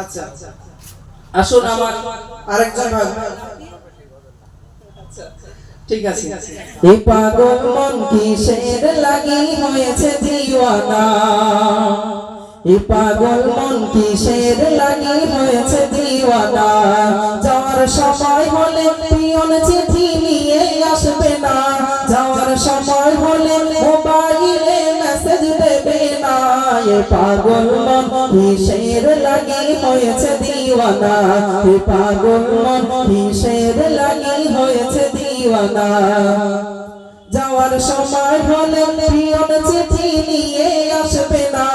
আচ্ছা আসুন আমার আরেকজন ঠিক আছে। এই পাগল মন কিসের লাগি হয়েছে দিওয়ানা। এই পাগল মন কিসের লাগি হয়েছে দিওয়ানা। যাওয়ার সময় হলে পিয়ন চিঠি নিয়ে আসবে না। যাওয়ার সময় হলে মোবাইলে পাগল মন কিসের লাগি হয়েছে দিওয়ানা। এ পাগল মন কিসের লাগি হয়েছে দিওয়ানা। যাওয়ার সময় হলে পিয়ন চিঠি নিয়ে আসবে না।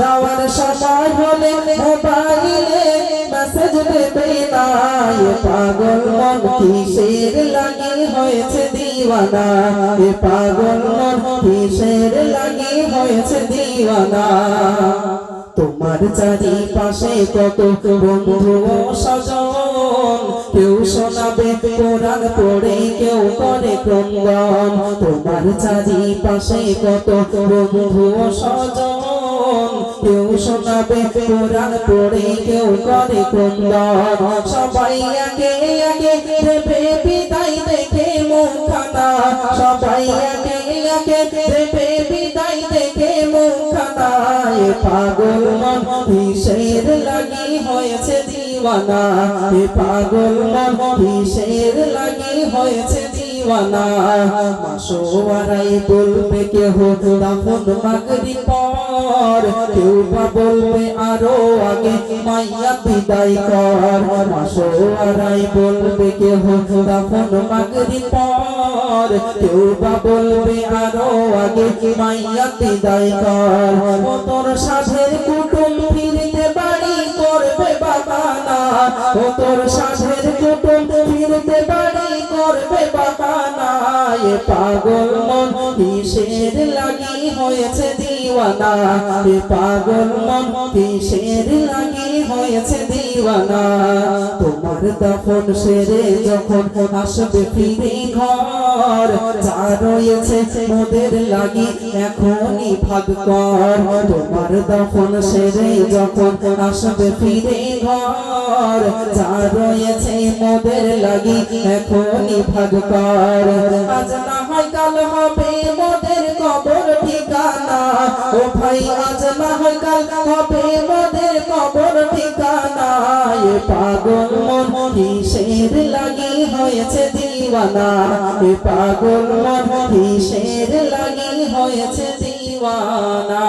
যাওয়ার সময় হলে মোবাইলে মেসেজ দেবে না। পাগল মন কিসের লাগি হয়েছে দিওয়ানা। এ পাগল মন লাগি হয়েছে দিওয়ানা। তোমার চারিপাশে কত বন্ধু ও স্বজন। কেউ শোনাবে কোরআন পড়ে, কেউ করে ক্রন্দন। তোমার চারিপাশে কত বন্ধু ও স্বজন। কেউ শোনাবে কোরআন পড়ে, কেউ করে ক্রন্দন। সবাই আগে আগে দেবে মুখানা সবাই আগে আগে বিদায় দেখে মুখানা পাগল মন কিসের লাগি হয়েছে দিওয়ানা পাগল মন কিসের লাগি হয়েছে দিওয়ানা মাসোয়ারাই বলবে কেহ দাফন মাগরি পর। কেউ বা বলবে আরও আগে মাইয়া বিদায় কর। মাসোয়ারাই বলবে কেহ দাফন মাগরি পর। কেউ বা বলবে আরও আগে মাইয়া বিদায় কর। তোর সাধের কুটুম ফিরতে বাড়ি করবে বাবানা ও তোর এ পাগল মন কিসের লাগি হয়েছে দিওয়ানা? পাগল মন কিসের লাগি হয়েছে দিওয়ানা। তোমার দফন সেরে যখন আসবে ফিরে ঘর, যা রয়েছে মোদের লাগি এখনই ভাগ কর। তোমার সেরে যখন আসবে ফিরে ঘর, যা রয়েছে মোদের লাগি এখনই ভাগ কর। কাল হবে মোদের কবর ঠিকানা। ও ভাই, আজ না হয় কাল হবে মোদের কবর ঠিকানা এ পাগল মন কিসের লাগি হয়েছে দিওয়ানা। এ পাগল মন কিসের লাগি হয়েছে দিওয়ানা।